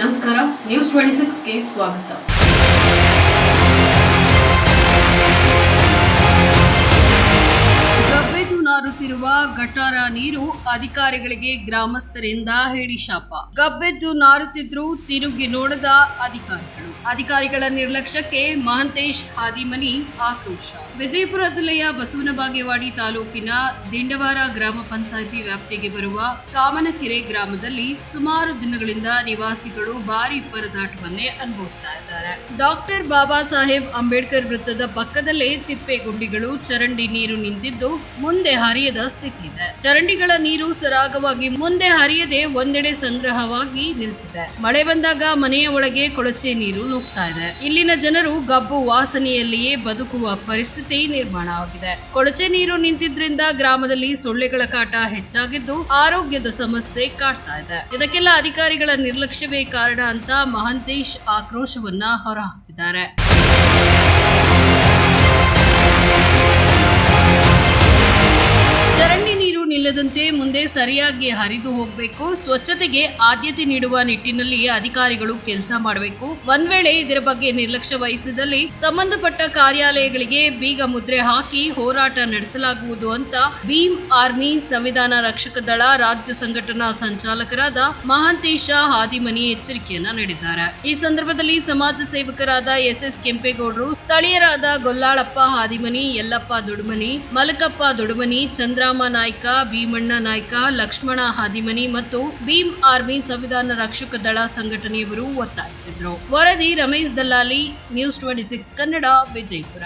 ನಮಸ್ಕಾರ news twenty ಸಿಕ್ಸ್ಗೆ ಸ್ವಾಗತ. ಗಬ್ಬೆದು ನಾರುತ್ತಿರುವ ಗಟಾರ ನೀರು ಅಧಿಕಾರಿಗಳಿಗೆ ಗ್ರಾಮಸ್ಥರಿಂದ ಹೇಳಿ ಶಾಪ. ಗಬ್ಬೆದ್ದು ನಾರುತ್ತಿದ್ರು ತಿರುಗಿ ನೋಡದ ಅಧಿಕಾರಿಗಳು. ಅಧಿಕಾರಿಗಳ ನಿರ್ಲಕ್ಷ್ಯಕ್ಕೆ ಮಹಂತೇಶ್ ಹಾದಿಮನಿ ಆಕ್ರೋಶ. ವಿಜಯಪುರ ಜಿಲ್ಲೆಯ ಬಸವನ ಬಾಗೇವಾಡಿ ತಾಲೂಕಿನ ದಿಂಡವಾರ ಗ್ರಾಮ ಪಂಚಾಯಿತಿ ವ್ಯಾಪ್ತಿಗೆ ಬರುವ ಕಾಮನಕೆರೆ ಗ್ರಾಮದಲ್ಲಿ ಸುಮಾರು ದಿನಗಳಿಂದ ನಿವಾಸಿಗಳು ಭಾರಿ ಪರದಾಟವನ್ನೇ ಅನುಭವಿಸ್ತಾ ಇದ್ದಾರೆ. ಡಾಕ್ಟರ್ ಬಾಬಾ ಸಾಹೇಬ್ ಅಂಬೇಡ್ಕರ್ ವೃತ್ತದ ಪಕ್ಕದಲ್ಲೇ ತಿಪ್ಪೆ ಗುಂಡಿಗಳು ಚರಂಡಿ ನೀರು ನಿಂತಿದ್ದು ಮುಂದೆ ಹರಿಯದ ಸ್ಥಿತಿ ಇದೆ. ಚರಂಡಿಗಳ ನೀರು ಸರಾಗವಾಗಿ ಮುಂದೆ ಹರಿಯದೆ ಒಂದೆಡೆ ಸಂಗ್ರಹವಾಗಿ ನಿಲ್ತಿದೆ. ಮಳೆ ಬಂದಾಗ ಮನೆಯ ಒಳಗೆ ಕೊಳಚೆ ನೀರು ನುಗ್ತಾ ಇದೆ. ಇಲ್ಲಿನ ಜನರು ಗಬ್ಬು ವಾಸನೆಯಲ್ಲಿಯೇ ಬದುಕುವ ಪರಿಸ್ಥಿತಿ ನಿರ್ಮಾಣವಾಗಿದೆ ಕೊಳಚೆ ನೀರು ನಿಂತಿದ್ರಿಂದ ಗ್ರಾಮದಲ್ಲಿ ಸೊಳ್ಳೆಗಳ ಕಾಟ ಹೆಚ್ಚಾಗಿದ್ದು ಆರೋಗ್ಯದ ಸಮಸ್ಯೆ ಕಾಡ್ತಾ ಇದೆ. ಇದಕ್ಕೆಲ್ಲ ಅಧಿಕಾರಿಗಳ ನಿರ್ಲಕ್ಷ್ಯವೇ ಕಾರಣ ಅಂತ ಮಹಂತೇಶ್ ಆಕ್ರೋಶವನ್ನ ಹೊರಹಾಕಿದ್ದಾರೆ. ನೀರು ನಿಲ್ಲದಂತೆ ಮುಂದೆ ಸರಿಯಾಗಿ ಹರಿದು ಹೋಗಬೇಕು. ಸ್ವಚ್ಛತೆಗೆ ಆದ್ಯತೆ ನೀಡುವ ನಿಟ್ಟಿನಲ್ಲಿ ಅಧಿಕಾರಿಗಳು ಕೆಲಸ ಮಾಡಬೇಕು. ಒಂದ್ ವೇಳೆ ಇದರ ಬಗ್ಗೆ ನಿರ್ಲಕ್ಷ್ಯ ವಹಿಸಿದಲ್ಲಿ ಸಂಬಂಧಪಟ್ಟ ಕಾರ್ಯಾಲಯಗಳಿಗೆ ಬೀಗ ಮುದ್ರೆ ಹಾಕಿ ಹೋರಾಟ ನಡೆಸಲಾಗುವುದು ಅಂತ ಭೀಮ್ ಆರ್ಮಿ ಸಂವಿಧಾನ ರಕ್ಷಕ ದಳ ರಾಜ್ಯ ಸಂಘಟನಾ ಸಂಚಾಲಕರಾದ ಮಹಾಂತೇಶ ಹಾದಿಮನಿ ಎಚ್ಚರಿಕೆಯನ್ನ ನೀಡಿದ್ದಾರೆ. ಈ ಸಂದರ್ಭದಲ್ಲಿ ಸಮಾಜ ಸೇವಕರಾದ ಎಸ್ ಎಸ್ ಕೆಂಪೇಗೌಡರು, ಸ್ಥಳೀಯರಾದ ಗೊಲ್ಲಾಳಪ್ಪ ಹಾದಿಮನಿ, ಯಲ್ಲಪ್ಪ ದುಡುಮನಿ, ಮಲಕಪ್ಪ ದುಡುಮನಿ, ಚಂದ್ರಾಮ ನಾಯ್ಕ ಭೀಮಣ್ಣ ನಾಯ್ಕ, ಲಕ್ಷ್ಮಣ ಹಾದಿಮನಿ ಮತ್ತು ಭೀಮ್ ಆರ್ಮಿ ಸಂವಿಧಾನ ರಕ್ಷಕ ದಳ ಸಂಘಟನೆಯವರು ಒತ್ತಾಯಿಸಿದ್ರು. ವರದಿ Ramesh Dallali news twenty six Kannada, Vijayapura.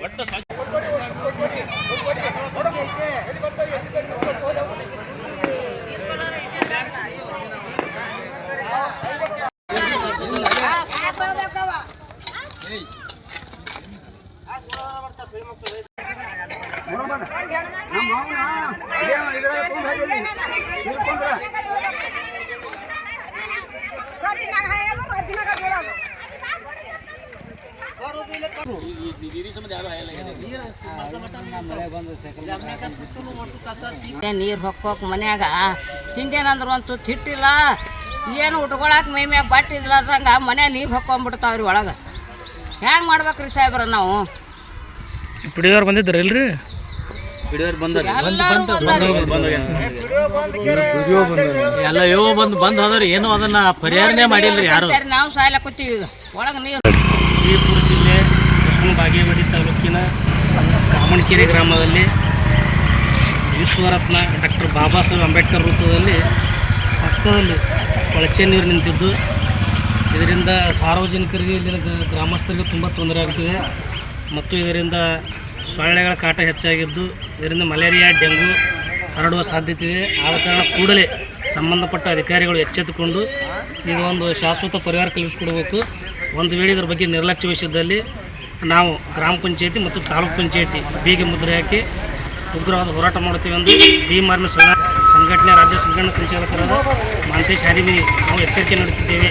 ಇದೊಂದು ನೀರು ಹೊಕ್ಕೋಕ್ ಮನ್ಯಾಗ. ತಿಂದೇನಂದ್ರೆ ಒಂದು ತುತ್ತು ಹಿಟ್ಟಿಲ್ಲ ಏನು ಉಟ್ಕೊಳಕ್ ಮೈ ಮ್ಯಾಗ ಬಟ್ಟೆ ಇದ್ಲಾರ್ದಂಗ ಮನ್ಯಾಗ ನೀರು ಹೊಕ್ಕೊಂಬಿಡ್ತಾವ್ರಿ ಒಳಗೆ. ಹೆಂಗೆ ಮಾಡ್ಬೇಕ್ರಿ ಸಾಹೇಬ್ರ ನಾವು? ಪಿಡಿಯವ್ರು ಬಂದಿದ್ರು ಇಲ್ರಿ ಎಲ್ಲರೂ ಬಂದಾರಿ. ಎಲ್ಲ ಇವು ಬಂದು ಬಂದು ಹೋದ್ರಿ ಏನು ಅದನ್ನ ಪರಿಹಾರನೇ ಮಾಡಿಲ್ರಿ ಯಾರು? ನಾವು ಸಾಯ್ಲಕತ್ತೀವಿ ಈಗ. ಒಳಗೆ ನೀರು. ವಿಜಯಪುರ ಜಿಲ್ಲೆ ಕೃಷ್ಣ ಬಾಗೇವಾಡಿ ತಾಲೂಕಿನ ಕಾಮಣಕೆರೆ ಗ್ರಾಮದಲ್ಲಿ ವಿಶ್ವರತ್ನ ಡಾಕ್ಟರ್ ಬಾಬಾ ಸಾಹೇಬ್ ಅಂಬೇಡ್ಕರ್ ವೃತ್ತದಲ್ಲಿ ಪಕ್ಕದಲ್ಲಿ ಕೊಳಚೆ ನೀರು ನಿಂತಿದ್ದು. ಇದರಿಂದ ಸಾರ್ವಜನಿಕರಿಗೆ ಇಲ್ಲಿನ ಗ್ರಾಮಸ್ಥರಿಗೆ ತುಂಬ ತೊಂದರೆ ಆಗ್ತಿದೆ. ಮತ್ತು ಇದರಿಂದ ಸೊಳ್ಳೆಗಳ ಕಾಟ ಹೆಚ್ಚಾಗಿದ್ದು, ಇದರಿಂದ ಮಲೇರಿಯಾ, ಡೆಂಗು ಹರಡುವ ಸಾಧ್ಯತೆ ಇದೆ. ಆದ ಕಾರಣ ಕೂಡಲೇ ಸಂಬಂಧಪಟ್ಟ ಅಧಿಕಾರಿಗಳು ಎಚ್ಚೆತ್ತುಕೊಂಡು ಇದು ಒಂದು ಶಾಶ್ವತ ಪರಿಹಾರ ಕಲ್ಪಿಸಿಕೊಡಬೇಕು. ಒಂದು ವೇಳೆ ಇದರ ಬಗ್ಗೆ ನಿರ್ಲಕ್ಷ್ಯ ವಹಿಸಿದ್ದಲ್ಲಿ ನಾವು ಗ್ರಾಮ ಪಂಚಾಯತಿ ಮತ್ತು ತಾಲೂಕು ಪಂಚಾಯತಿ ಬೀಗ ಮುದ್ರೆ ಹಾಕಿ ಉಗ್ರವಾದ ಹೋರಾಟ ಮಾಡುತ್ತೇವೆ ಎಂದು ಭೀಮಾರ್ನ ಸಂಘ ಸಂಘಟನೆ, ರಾಜ್ಯ ಸಂಘಟನಾ ಸಂಚಾಲಕರಾದ ಮಾಂತೇಶ್ ಹಾದಿಮಿ ನಾವು ಎಚ್ಚರಿಕೆ ನೀಡುತ್ತಿದ್ದೇವೆ.